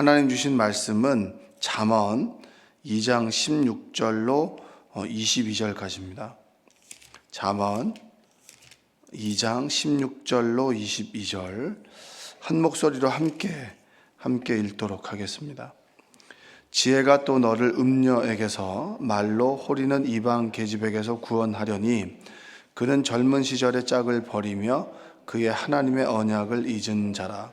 하나님 주신 말씀은 잠언 2장 16절로 22절까지입니다. 잠언 2장 16절로 22절 한 목소리로 함께 함께 읽도록 하겠습니다. 지혜가 또 너를 음녀에게서 말로 호리는 이방 계집에게서 구원하려니 그는 젊은 시절의 짝을 버리며 그의 하나님의 언약을 잊은 자라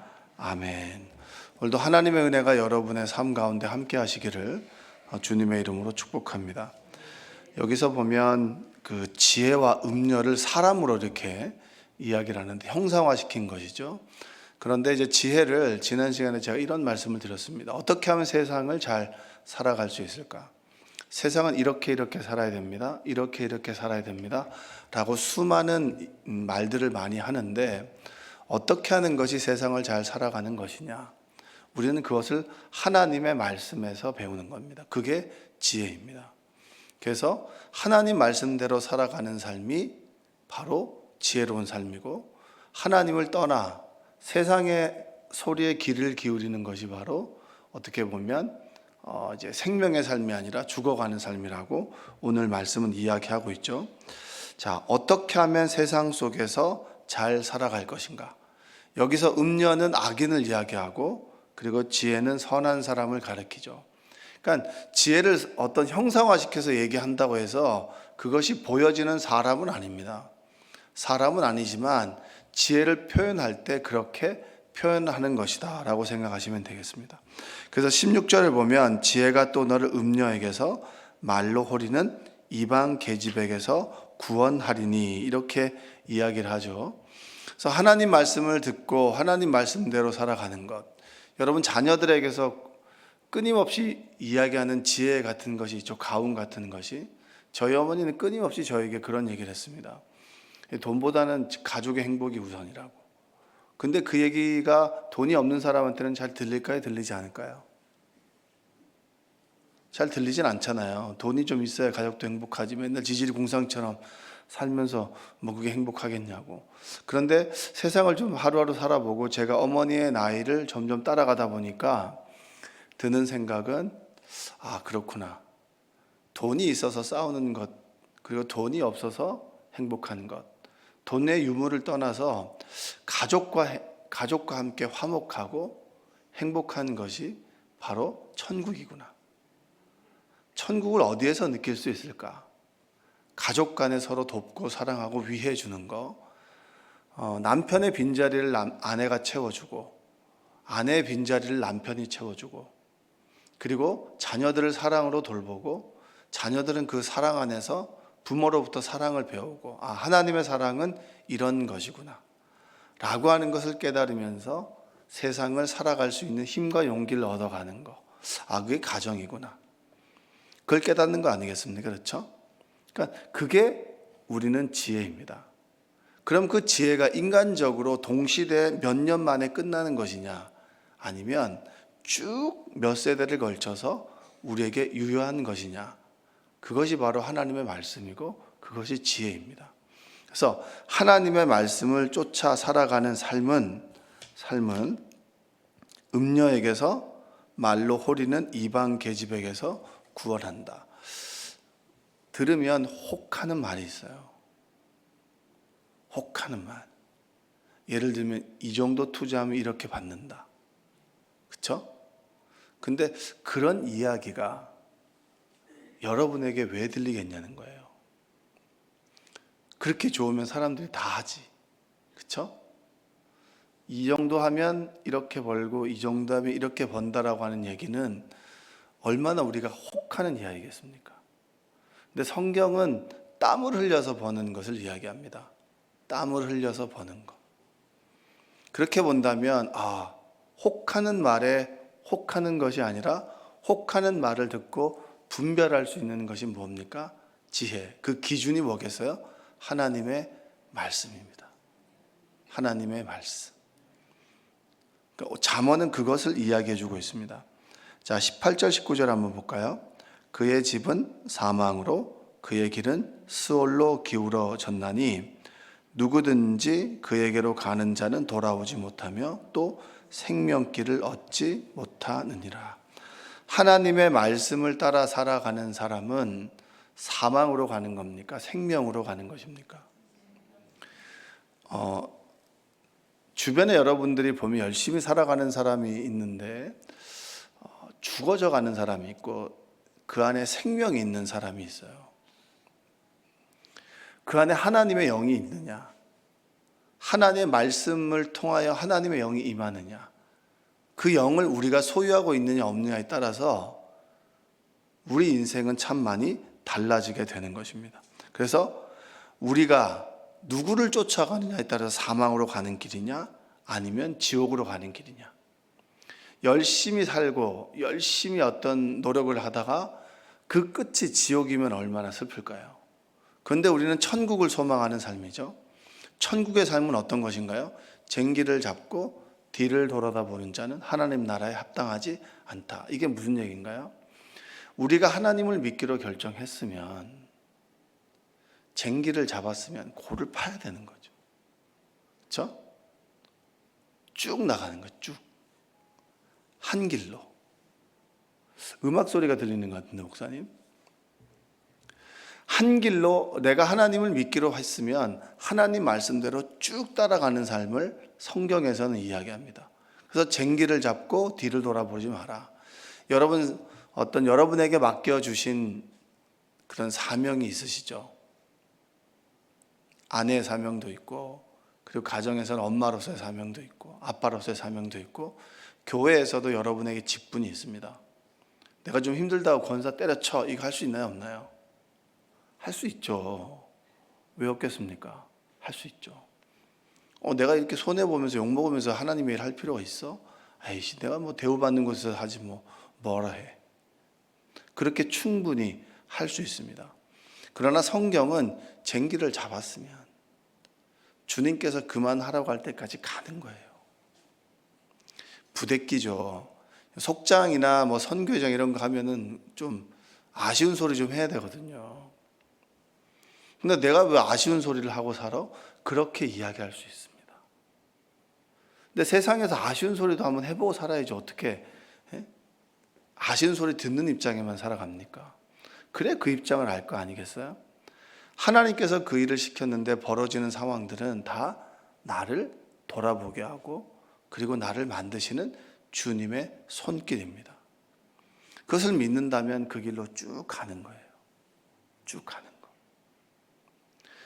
아멘. 오늘도 하나님의 은혜가 여러분의 삶 가운데 함께 하시기를 주님의 이름으로 축복합니다. 여기서 보면 그 지혜와 음녀를 사람으로 이렇게 이야기를 하는데 형상화시킨 것이죠. 그런데 이제 지혜를 지난 시간에 제가 이런 말씀을 드렸습니다. 어떻게 하면 세상을 잘 살아갈 수 있을까? 세상은 이렇게 이렇게 살아야 됩니다. 이렇게 이렇게 살아야 됩니다. 라고 수많은 말들을 많이 하는데 어떻게 하는 것이 세상을 잘 살아가는 것이냐? 우리는 그것을 하나님의 말씀에서 배우는 겁니다. 그게 지혜입니다. 그래서 하나님 말씀대로 살아가는 삶이 바로 지혜로운 삶이고 하나님을 떠나 세상의 소리에 귀를 기울이는 것이 바로 어떻게 보면 어 이제 생명의 삶이 아니라 죽어가는 삶이라고 오늘 말씀은 이야기하고 있죠. 자, 어떻게 하면 세상 속에서 잘 살아갈 것인가? 여기서 음녀는 악인을 이야기하고 그리고 지혜는 선한 사람을 가리키죠. 그러니까 지혜를 어떤 형상화시켜서 얘기한다고 해서 그것이 보여지는 사람은 아닙니다. 사람은 아니지만 지혜를 표현할 때 그렇게 표현하는 것이다 라고 생각하시면 되겠습니다. 그래서 16절을 보면 지혜가 또 너를 음녀에게서 말로 호리는 이방 계집에게서 구원하리니 이렇게 이야기를 하죠. 그래서 하나님 말씀을 듣고 하나님 말씀대로 살아가는 것. 여러분 자녀들에게서 끊임없이 이야기하는 지혜 같은 것이 있죠. 가운 같은 것이. 저희 어머니는 끊임없이 저에게 그런 얘기를 했습니다. 돈보다는 가족의 행복이 우선이라고. 근데 그 얘기가 돈이 없는 사람한테는 잘 들릴까요? 들리지 않을까요? 잘 들리진 않잖아요. 돈이 좀 있어야 가족도 행복하지. 맨날 지질이 공상처럼 살면서 뭐 그게 행복하겠냐고. 그런데 세상을 좀 하루하루 살아보고 제가 어머니의 나이를 점점 따라가다 보니까 드는 생각은 아, 그렇구나. 돈이 있어서 싸우는 것, 그리고 돈이 없어서 행복한 것. 돈의 유무를 떠나서 가족과 가족과 함께 화목하고 행복한 것이 바로 천국이구나. 천국을 어디에서 느낄 수 있을까? 가족 간에 서로 돕고 사랑하고 위해 주는 거. 어, 남편의 빈자리를 남, 아내가 채워주고 아내의 빈자리를 남편이 채워주고 그리고 자녀들을 사랑으로 돌보고 자녀들은 그 사랑 안에서 부모로부터 사랑을 배우고 아 하나님의 사랑은 이런 것이구나 라고 하는 것을 깨달으면서 세상을 살아갈 수 있는 힘과 용기를 얻어가는 거. 아 그게 가정이구나. 그걸 깨닫는 거 아니겠습니까? 그렇죠? 그러니까 그게 우리는 지혜입니다. 그럼 그 지혜가 인간적으로 동시대 몇 년 만에 끝나는 것이냐? 아니면 쭉 몇 세대를 걸쳐서 우리에게 유효한 것이냐? 그것이 바로 하나님의 말씀이고 그것이 지혜입니다. 그래서 하나님의 말씀을 쫓아 살아가는 삶은 삶은 음녀에게서 말로 호리는 이방 계집에게서 구원한다. 들으면 혹하는 말이 있어요. 혹하는 말. 예를 들면 이 정도 투자하면 이렇게 받는다. 그렇죠? 근데 그런 이야기가 여러분에게 왜 들리겠냐는 거예요. 그렇게 좋으면 사람들이 다 하지. 그쵸? 이 정도 하면 이렇게 벌고 이 정도 하면 이렇게 번다라고 하는 얘기는 얼마나 우리가 혹하는 이야기겠습니까? 근데 성경은 땀을 흘려서 버는 것을 이야기합니다. 땀을 흘려서 버는 것. 그렇게 본다면, 아, 혹하는 말에 혹하는 것이 아니라 혹하는 말을 듣고 분별할 수 있는 것이 뭡니까? 지혜. 그 기준이 뭐겠어요? 하나님의 말씀입니다. 하나님의 말씀. 그러니까 잠언은 그것을 이야기해 주고 있습니다. 자, 18절 19절 한번 볼까요? 그의 집은 사망으로 그의 길은 스올로 기울어졌나니 누구든지 그에게로 가는 자는 돌아오지 못하며 또 생명길을 얻지 못하느니라. 하나님의 말씀을 따라 살아가는 사람은 사망으로 가는 겁니까? 생명으로 가는 것입니까? 어, 주변에 여러분들이 보면 열심히 살아가는 사람이 있는데 어, 죽어져 가는 사람이 있고 그 안에 생명이 있는 사람이 있어요. 그 안에 하나님의 영이 있느냐? 하나님의 말씀을 통하여 하나님의 영이 임하느냐? 그 영을 우리가 소유하고 있느냐 없느냐에 따라서 우리 인생은 참 많이 달라지게 되는 것입니다. 그래서 우리가 누구를 쫓아가느냐에 따라서 사망으로 가는 길이냐 아니면 지옥으로 가는 길이냐. 열심히 살고 열심히 어떤 노력을 하다가 그 끝이 지옥이면 얼마나 슬플까요? 그런데 우리는 천국을 소망하는 삶이죠. 천국의 삶은 어떤 것인가요? 쟁기를 잡고 뒤를 돌아다 보는 자는 하나님 나라에 합당하지 않다. 이게 무슨 얘기인가요? 우리가 하나님을 믿기로 결정했으면 쟁기를 잡았으면 고를 파야 되는 거죠. 그렇죠? 쭉 나가는 거 쭉. 한 길로. 음악 소리가 들리는 것 같은데 목사님. 한 길로 내가 하나님을 믿기로 했으면 하나님 말씀대로 쭉 따라가는 삶을 성경에서는 이야기합니다. 그래서 쟁기를 잡고 뒤를 돌아보지 마라. 여러분 어떤 여러분에게 맡겨 주신 그런 사명이 있으시죠? 아내의 사명도 있고 그리고 가정에서는 엄마로서의 사명도 있고 아빠로서의 사명도 있고 교회에서도 여러분에게 직분이 있습니다. 내가 좀 힘들다고 권사 때려쳐 이거 할 수 있나요 없나요? 할 수 있죠. 왜 없겠습니까? 할 수 있죠. 어, 내가 이렇게 손해 보면서 욕 먹으면서 하나님의 일 할 필요가 있어? 아이씨, 내가 뭐 대우받는 곳에서 하지 뭐 뭐라 해. 그렇게 충분히 할 수 있습니다. 그러나 성경은 쟁기를 잡았으면 주님께서 그만하라고 할 때까지 가는 거예요. 부대끼죠. 속장이나 뭐 선교장 이런 거 하면은 좀 아쉬운 소리 좀 해야 되거든요. 근데 내가 왜 아쉬운 소리를 하고 살아? 그렇게 이야기할 수 있습니다. 근데 세상에서 아쉬운 소리도 한번 해보고 살아야지 어떻게 예? 아쉬운 소리 듣는 입장에만 살아갑니까? 그래 그 입장을 알 거 아니겠어요? 하나님께서 그 일을 시켰는데 벌어지는 상황들은 다 나를 돌아보게 하고 그리고 나를 만드시는 주님의 손길입니다. 그것을 믿는다면 그 길로 쭉 가는 거예요. 쭉 가는 거.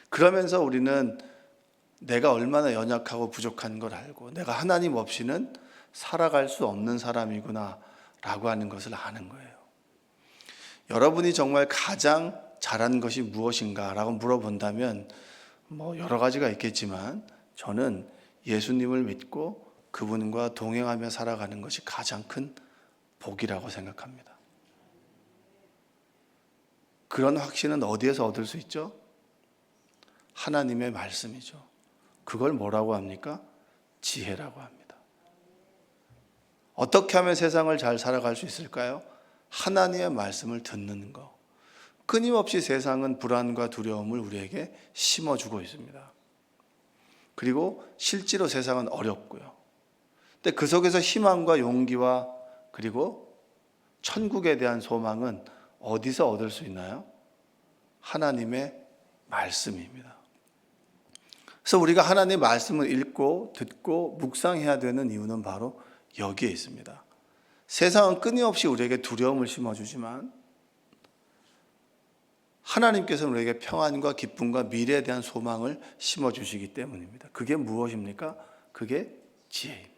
그러면서 우리는 내가 얼마나 연약하고 부족한 걸 알고 내가 하나님 없이는 살아갈 수 없는 사람이구나 라고 하는 것을 아는 거예요. 여러분이 정말 가장 잘한 것이 무엇인가 라고 물어본다면 뭐 여러 가지가 있겠지만 저는 예수님을 믿고 그분과 동행하며 살아가는 것이 가장 큰 복이라고 생각합니다. 그런 확신은 어디에서 얻을 수 있죠? 하나님의 말씀이죠. 그걸 뭐라고 합니까? 지혜라고 합니다. 어떻게 하면 세상을 잘 살아갈 수 있을까요? 하나님의 말씀을 듣는 거. 끊임없이 세상은 불안과 두려움을 우리에게 심어주고 있습니다. 그리고 실제로 세상은 어렵고요. 근데 그 속에서 희망과 용기와 그리고 천국에 대한 소망은 어디서 얻을 수 있나요? 하나님의 말씀입니다. 그래서 우리가 하나님의 말씀을 읽고 듣고 묵상해야 되는 이유는 바로 여기에 있습니다. 세상은 끊임없이 우리에게 두려움을 심어주지만 하나님께서는 우리에게 평안과 기쁨과 미래에 대한 소망을 심어주시기 때문입니다. 그게 무엇입니까? 그게 지혜입니다.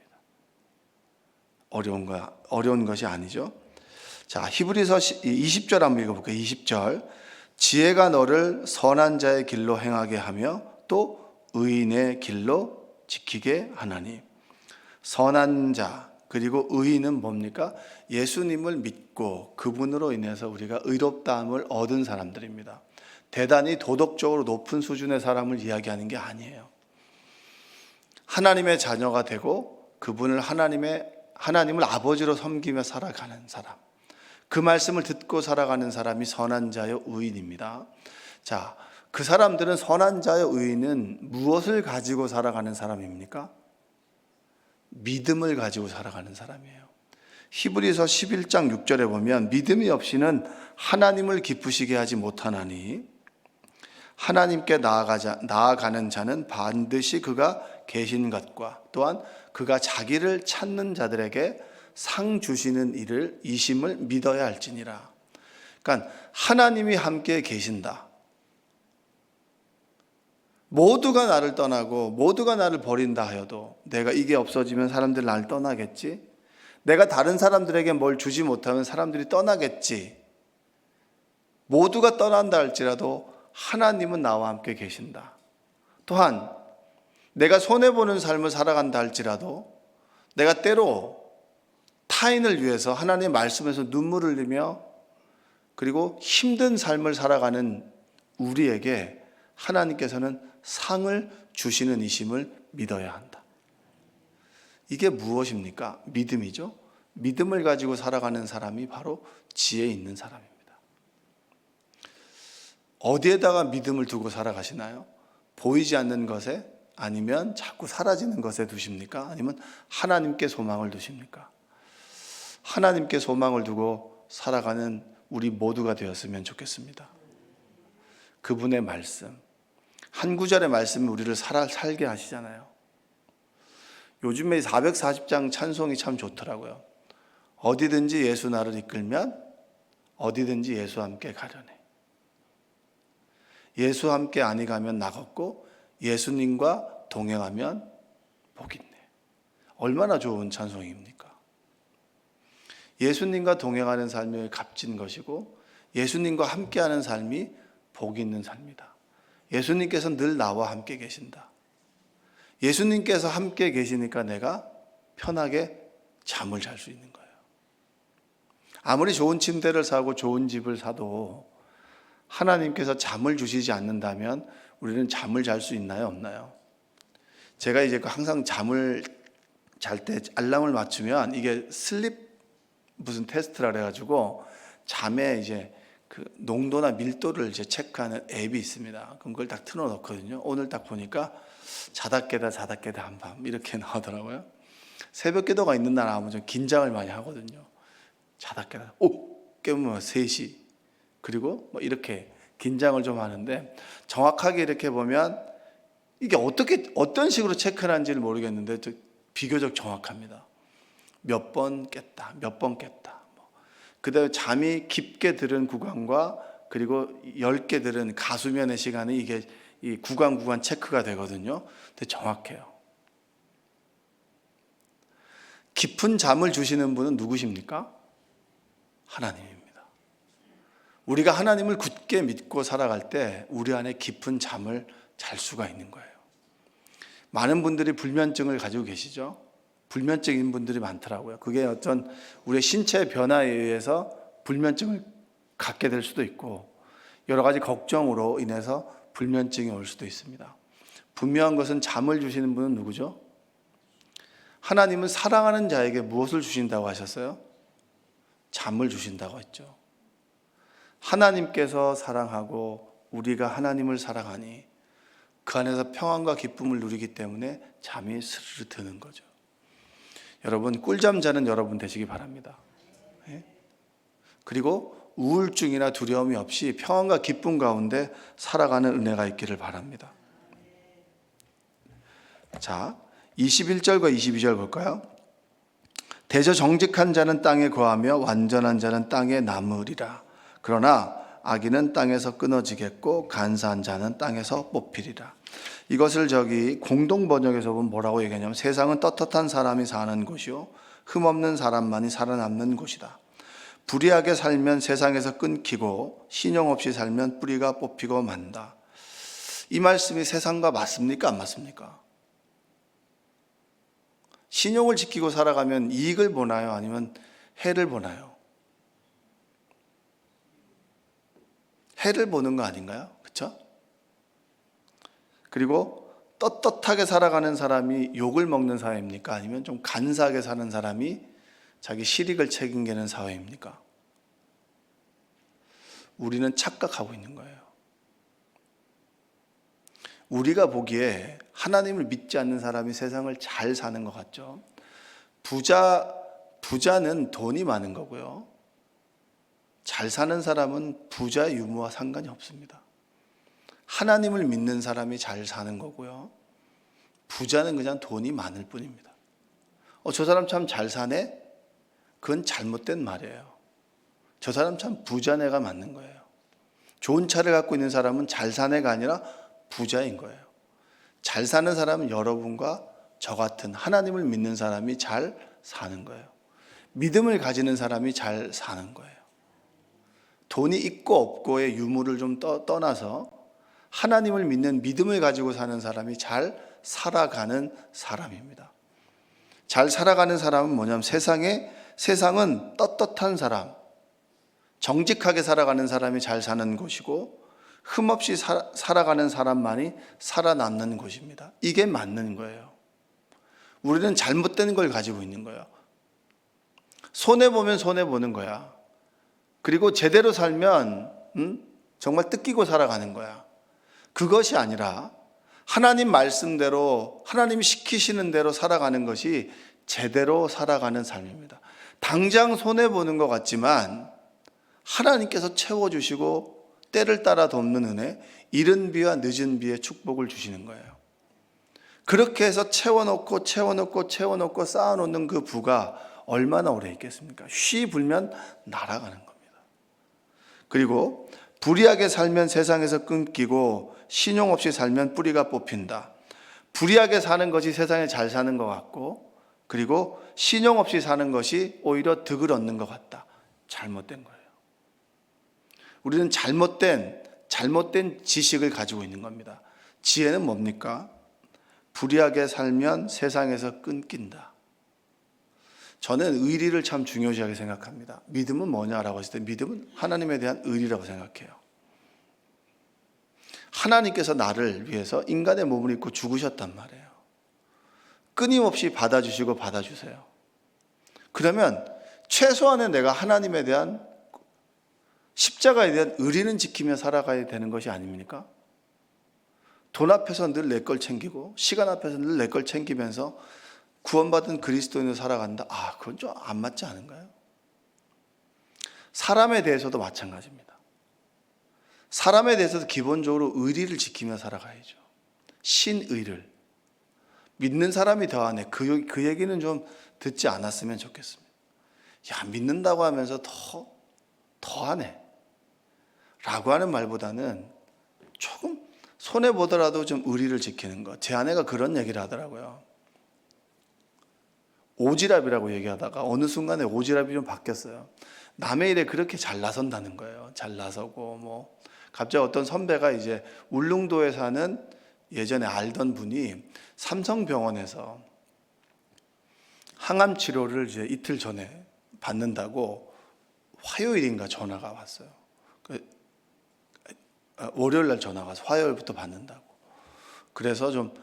어려운 거, 어려운 것이 아니죠. 자, 히브리서 20절 한번 읽어 볼게요. 20절. 지혜가 너를 선한 자의 길로 행하게 하며 또 의인의 길로 지키게 하나니. 선한 자, 그리고 의인은 뭡니까? 예수님을 믿고 그분으로 인해서 우리가 의롭다함을 얻은 사람들입니다. 대단히 도덕적으로 높은 수준의 사람을 이야기하는 게 아니에요. 하나님의 자녀가 되고 그분을 하나님의 하나님을 아버지로 섬기며 살아가는 사람. 그 말씀을 듣고 살아가는 사람이 선한 자여 의인입니다. 자, 그 사람들은 선한 자여 의인은 무엇을 가지고 살아가는 사람입니까? 믿음을 가지고 살아가는 사람이에요. 히브리서 11장 6절에 보면 믿음이 없이는 하나님을 기쁘시게 하지 못하나니 하나님께 나아가자, 나아가는 자는 반드시 그가 계신 것과 또한 그가 자기를 찾는 자들에게 상 주시는 일을 이심을 믿어야 할지니라. 그러니까 하나님이 함께 계신다. 모두가 나를 떠나고 모두가 나를 버린다 하여도 내가 이게 없어지면 사람들 나를 떠나겠지. 내가 다른 사람들에게 뭘 주지 못하면 사람들이 떠나겠지. 모두가 떠난다 할지라도 하나님은 나와 함께 계신다. 또한 내가 손해보는 삶을 살아간다 할지라도 내가 때로 타인을 위해서 하나님의 말씀에서 눈물을 흘리며 그리고 힘든 삶을 살아가는 우리에게 하나님께서는 상을 주시는 이심을 믿어야 한다. 이게 무엇입니까? 믿음이죠. 믿음을 가지고 살아가는 사람이 바로 지혜 있는 사람입니다. 어디에다가 믿음을 두고 살아가시나요? 보이지 않는 것에 아니면 자꾸 사라지는 것에 두십니까? 아니면 하나님께 소망을 두십니까? 하나님께 소망을 두고 살아가는 우리 모두가 되었으면 좋겠습니다. 그분의 말씀. 한 구절의 말씀이 우리를 살아, 살게 하시잖아요. 요즘에 440장 찬송이 참 좋더라고요. 어디든지 예수 나를 이끌면 어디든지 예수와 함께 가려네. 예수와 함께 아니 가면 나갔고 예수님과 동행하면 복 있네. 얼마나 좋은 찬송입니까? 예수님과 동행하는 삶이 값진 것이고 예수님과 함께하는 삶이 복 있는 삶이다. 예수님께서 늘 나와 함께 계신다. 예수님께서 함께 계시니까 내가 편하게 잠을 잘 수 있는 거예요. 아무리 좋은 침대를 사고 좋은 집을 사도 하나님께서 잠을 주시지 않는다면 우리는 잠을 잘 수 있나요, 없나요? 제가 이제 그 항상 잠을 잘 때 알람을 맞추면 이게 슬립 무슨 테스트라 그래가지고 잠에 이제 그 농도나 밀도를 이제 체크하는 앱이 있습니다. 그럼 그걸 딱 틀어놓거든요. 오늘 딱 보니까 자다 깨다 자다 깨다 한밤 이렇게 나오더라고요. 새벽 기도가 있는 날 아무 좀 긴장을 많이 하거든요. 자다 깨다 오 깨우면 3시 그리고 뭐 이렇게 긴장을 좀 하는데 정확하게 이렇게 보면 이게 어떻게 어떤 식으로 체크를 하는지를 모르겠는데 비교적 정확합니다. 몇 번 깼다, 몇 번 깼다. 뭐. 그다음에 잠이 깊게 들은 구간과 그리고 얇게 들은 가수면의 시간이 이게 이 구간 구간 체크가 되거든요. 근데 정확해요. 깊은 잠을 주시는 분은 누구십니까? 하나님입니다. 우리가 하나님을 굳게 믿고 살아갈 때 우리 안에 깊은 잠을 잘 수가 있는 거예요. 많은 분들이 불면증을 가지고 계시죠. 불면증인 분들이 많더라고요. 그게 어떤 우리의 신체 변화에 의해서 불면증을 갖게 될 수도 있고 여러 가지 걱정으로 인해서 불면증이 올 수도 있습니다. 분명한 것은 잠을 주시는 분은 누구죠? 하나님은 사랑하는 자에게 무엇을 주신다고 하셨어요? 잠을 주신다고 했죠. 하나님께서 사랑하고 우리가 하나님을 사랑하니 그 안에서 평안과 기쁨을 누리기 때문에 잠이 스르르 드는 거죠. 여러분 꿀잠 자는 여러분 되시기 바랍니다. 예? 그리고 우울증이나 두려움이 없이 평안과 기쁨 가운데 살아가는 은혜가 있기를 바랍니다. 자, 21절과 22절 볼까요? 대저 정직한 자는 땅에 거하며 완전한 자는 땅에 남으리라. 그러나 악인은 땅에서 끊어지겠고 간사한 자는 땅에서 뽑히리라. 이것을 저기 공동 번역에서 보면 뭐라고 얘기하냐면 세상은 떳떳한 사람이 사는 곳이요 흠없는 사람만이 살아남는 곳이다. 불의하게 살면 세상에서 끊기고 신용 없이 살면 뿌리가 뽑히고 만다. 이 말씀이 세상과 맞습니까? 안 맞습니까? 신용을 지키고 살아가면 이익을 보나요? 아니면 해를 보나요? 해를 보는 거 아닌가요? 그렇죠? 그리고 떳떳하게 살아가는 사람이 욕을 먹는 사회입니까? 아니면 좀 간사하게 사는 사람이 자기 실익을 책임지는 사회입니까? 우리는 착각하고 있는 거예요. 우리가 보기에 하나님을 믿지 않는 사람이 세상을 잘 사는 것 같죠. 부자 부자는 돈이 많은 거고요. 잘 사는 사람은 부자 유무와 상관이 없습니다. 하나님을 믿는 사람이 잘 사는 거고요. 부자는 그냥 돈이 많을 뿐입니다. 어, 저 사람 참 잘 사네? 그건 잘못된 말이에요. 저 사람 참 부자네가 맞는 거예요. 좋은 차를 갖고 있는 사람은 잘 사네가 아니라 부자인 거예요. 잘 사는 사람은 여러분과 저 같은 하나님을 믿는 사람이 잘 사는 거예요. 믿음을 가지는 사람이 잘 사는 거예요. 돈이 있고 없고의 유무를 좀 떠, 떠나서 하나님을 믿는 믿음을 가지고 사는 사람이 잘 살아가는 사람입니다. 잘 살아가는 사람은 뭐냐면 세상에 세상은 떳떳한 사람, 정직하게 살아가는 사람이 잘 사는 곳이고 흠없이 사, 살아가는 사람만이 살아남는 곳입니다. 이게 맞는 거예요. 우리는 잘못된 걸 가지고 있는 거예요. 손해 보면 손해 보는 거야. 그리고 제대로 살면 음? 정말 뜯기고 살아가는 거야. 그것이 아니라 하나님 말씀대로 하나님이 시키시는 대로 살아가는 것이 제대로 살아가는 삶입니다. 당장 손해 보는 것 같지만 하나님께서 채워 주시고 때를 따라 돕는 은혜, 이른 비와 늦은 비의 축복을 주시는 거예요. 그렇게 해서 채워놓고 채워놓고 채워놓고 쌓아놓는 그 부가 얼마나 오래 있겠습니까? 쉬 불면 날아가는 겁니다. 그리고 불의하게 살면 세상에서 끊기고 신용 없이 살면 뿌리가 뽑힌다. 불의하게 사는 것이 세상에 잘 사는 것 같고 그리고 신용 없이 사는 것이 오히려 득을 얻는 것 같다. 잘못된 거예요. 우리는 잘못된 잘못된 지식을 가지고 있는 겁니다. 지혜는 뭡니까? 불의하게 살면 세상에서 끊긴다. 저는 의리를 참 중요시하게 생각합니다. 믿음은 뭐냐라고 했을 때 믿음은 하나님에 대한 의리라고 생각해요. 하나님께서 나를 위해서 인간의 몸을 입고 죽으셨단 말이에요. 끊임없이 받아주시고 받아주세요. 그러면 최소한의 내가 하나님에 대한 십자가에 대한 의리는 지키며 살아가야 되는 것이 아닙니까? 돈 앞에서 늘 내 걸 챙기고 시간 앞에서 늘 내 걸 챙기면서 구원받은 그리스도인으로 살아간다. 아, 그건 좀 안 맞지 않은가요? 사람에 대해서도 마찬가지입니다. 사람에 대해서도 기본적으로 의리를 지키며 살아가야죠. 신의를. 믿는 사람이 더하네. 그, 그 얘기는 좀 듣지 않았으면 좋겠습니다. 야, 믿는다고 하면서 더, 더 하네. 라고 하는 말보다는 조금 손해보더라도 좀 의리를 지키는 것. 제 아내가 그런 얘기를 하더라고요. 오지랖이라고 얘기하다가 어느 순간에 오지랖이 좀 바뀌었어요. 남의 일에 그렇게 잘 나선다는 거예요. 잘 나서고 뭐 갑자기 어떤 선배가 이제 울릉도에 사는 예전에 알던 분이 삼성병원에서 항암 치료를 이제 이틀 전에 받는다고 화요일인가 전화가 왔어요. 그 월요일 날 전화가 와서 화요일부터 받는다고. 그래서 좀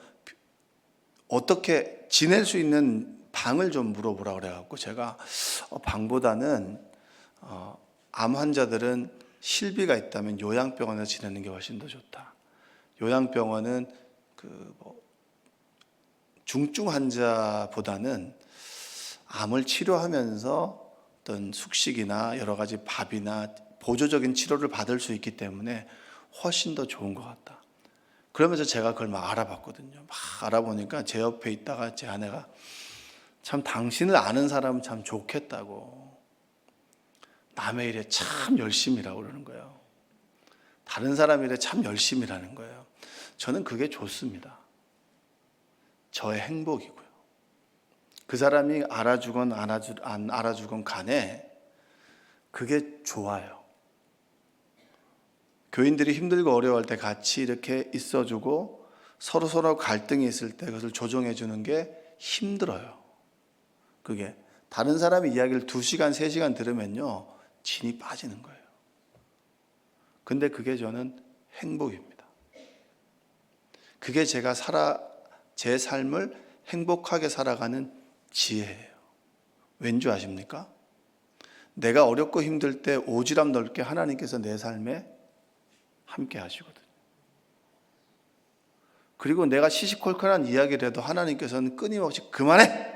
어떻게 지낼 수 있는 방을 좀 물어보라 그래갖고 제가 어, 방보다는 어, 암 환자들은 실비가 있다면 요양병원에서 지내는 게 훨씬 더 좋다. 요양병원은 그 뭐 중증 환자보다는 암을 치료하면서 어떤 숙식이나 여러 가지 밥이나 보조적인 치료를 받을 수 있기 때문에 훨씬 더 좋은 것 같다. 그러면서 제가 그걸 막 알아봤거든요. 막 알아보니까 제 옆에 있다가 제 아내가 참 당신을 아는 사람은 참 좋겠다고. 남의 일에 참 열심이라고 그러는 거예요. 다른 사람 일에 참 열심이라는 거예요. 저는 그게 좋습니다. 저의 행복이고요. 그 사람이 알아주건 안 알아주건 간에 그게 좋아요. 교인들이 힘들고 어려워할 때 같이 이렇게 있어주고 서로 서로 갈등이 있을 때 그것을 조정해 주는 게 힘들어요. 그게 다른 사람의 이야기를 두 시간, 세 시간 들으면요. 진이 빠지는 거예요. 근데 그게 저는 행복입니다. 그게 제가 살아, 제 삶을 행복하게 살아가는 지혜예요. 왠지 아십니까? 내가 어렵고 힘들 때 오지랖 넓게 하나님께서 내 삶에 함께 하시거든요. 그리고 내가 시시콜콜한 이야기를 해도 하나님께서는 끊임없이 그만해!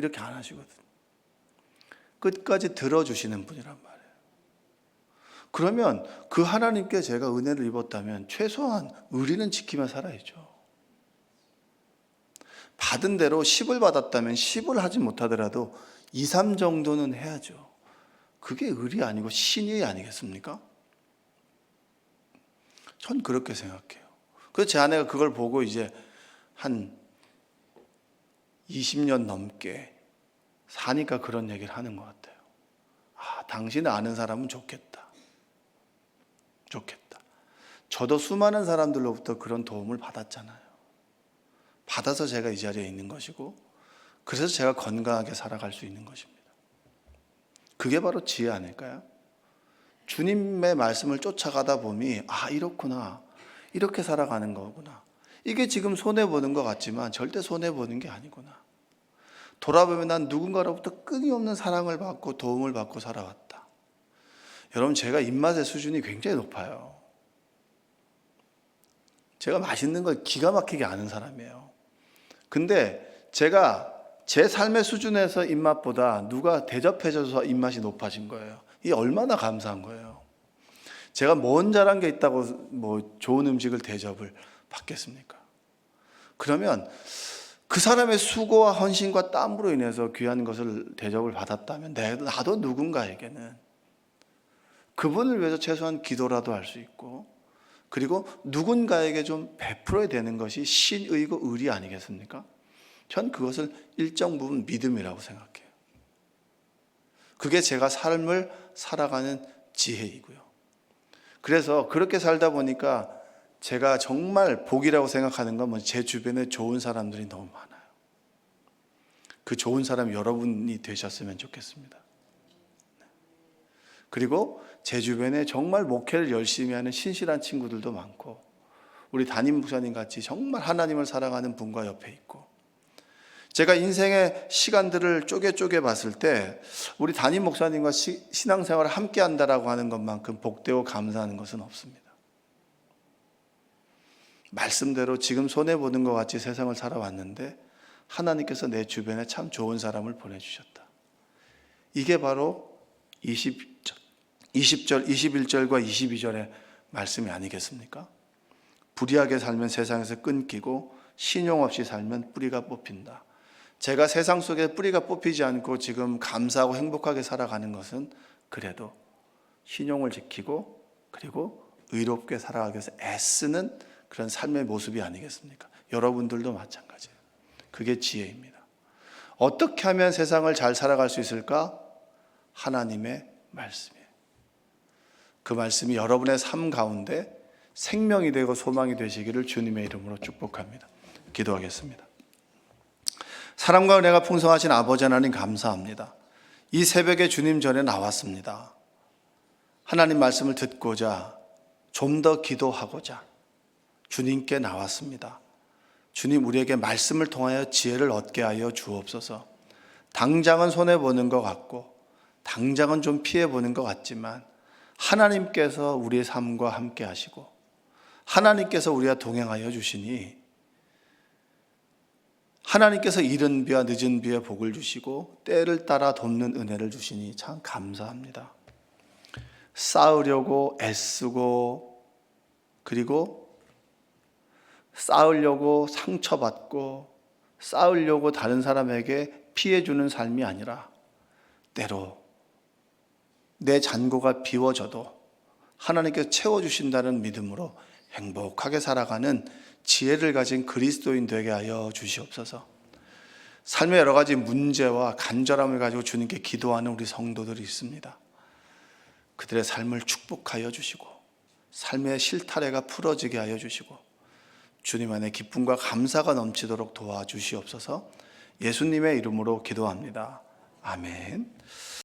이렇게 안 하시거든요. 끝까지 들어주시는 분이란 말이에요. 그러면 그 하나님께 제가 은혜를 입었다면 최소한 의리는 지키며 살아야죠. 받은 대로 10을 받았다면 10을 하지 못하더라도 2, 3 정도는 해야죠. 그게 의리 아니고 신의 아니겠습니까? 전 그렇게 생각해요. 그래서 제 아내가 그걸 보고 이제 한 20년 넘게 사니까 그런 얘기를 하는 것 같아요. 아, 당신을 아는 사람은 좋겠다. 좋겠다. 저도 수많은 사람들로부터 그런 도움을 받았잖아요. 받아서 제가 이 자리에 있는 것이고, 그래서 제가 건강하게 살아갈 수 있는 것입니다. 그게 바로 지혜 아닐까요? 주님의 말씀을 쫓아가다 보니, 아, 이렇구나. 이렇게 살아가는 거구나. 이게 지금 손해보는 것 같지만 절대 손해보는 게 아니구나. 돌아보면 난 누군가로부터 끊임없는 사랑을 받고 도움을 받고 살아왔다. 여러분, 제가 입맛의 수준이 굉장히 높아요. 제가 맛있는 걸 기가 막히게 아는 사람이에요. 근데 제가 제 삶의 수준에서 입맛보다 누가 대접해줘서 입맛이 높아진 거예요. 이 얼마나 감사한 거예요. 제가 뭔 잘한 게 있다고 뭐 좋은 음식을 대접을 받겠습니까? 그러면 그 사람의 수고와 헌신과 땀으로 인해서 귀한 것을 대접을 받았다면 내- 나도 누군가에게는 그분을 위해서 최소한 기도라도 할 수 있고 그리고 누군가에게 좀 베풀어야 되는 것이 신의고 의리 아니겠습니까? 전 그것을 일정 부분 믿음이라고 생각해요. 그게 제가 삶을 살아가는 지혜이고요. 그래서 그렇게 살다 보니까 제가 정말 복이라고 생각하는 건 제 주변에 좋은 사람들이 너무 많아요. 그 좋은 사람 여러분이 되셨으면 좋겠습니다. 그리고 제 주변에 정말 목회를 열심히 하는 신실한 친구들도 많고 우리 담임 목사님 같이 정말 하나님을 사랑하는 분과 옆에 있고 제가 인생의 시간들을 쪼개 쪼개 봤을 때 우리 담임 목사님과 시- 신앙생활을 함께 한다라고 하는 것만큼 복되고 감사하는 것은 없습니다. 말씀대로 지금 손해 보는 것 같이 세상을 살아왔는데 하나님께서 내 주변에 참 좋은 사람을 보내주셨다. 이게 바로 20절, 20절, 21절과 22절의 말씀이 아니겠습니까? 불의하게 살면 세상에서 끊기고 신용 없이 살면 뿌리가 뽑힌다. 제가 세상 속에 뿌리가 뽑히지 않고 지금 감사하고 행복하게 살아가는 것은 그래도 신용을 지키고 그리고 의롭게 살아가기 위해서 애쓰는 그런 삶의 모습이 아니겠습니까? 여러분들도 마찬가지예요. 그게 지혜입니다. 어떻게 하면 세상을 잘 살아갈 수 있을까? 하나님의 말씀이에요. 그 말씀이 여러분의 삶 가운데 생명이 되고 소망이 되시기를 주님의 이름으로 축복합니다. 기도하겠습니다. 사랑과 은혜가 풍성하신 아버지 하나님 감사합니다. 이 새벽에 주님 전에 나왔습니다. 하나님 말씀을 듣고자 좀 더 기도하고자 주님께 나왔습니다. 주님 우리에게 말씀을 통하여 지혜를 얻게 하여 주옵소서. 당장은 손해 보는 것 같고 당장은 좀 피해 보는 것 같지만 하나님께서 우리의 삶과 함께 하시고 하나님께서 우리와 동행하여 주시니 하나님께서 이른 비와 늦은 비에 복을 주시고 때를 따라 돕는 은혜를 주시니 참 감사합니다. 싸우려고 애쓰고 그리고 싸우려고 상처받고 싸우려고 다른 사람에게 피해 주는 삶이 아니라 때로 내 잔고가 비워져도 하나님께서 채워 주신다는 믿음으로 행복하게 살아가는 지혜를 가진 그리스도인 되게 하여 주시옵소서. 삶의 여러 가지 문제와 간절함을 가지고 주님께 기도하는 우리 성도들이 있습니다. 그들의 삶을 축복하여 주시고 삶의 실타래가 풀어지게 하여 주시고 주님 안에 기쁨과 감사가 넘치도록 도와주시옵소서. 예수님의 이름으로 기도합니다. 아멘.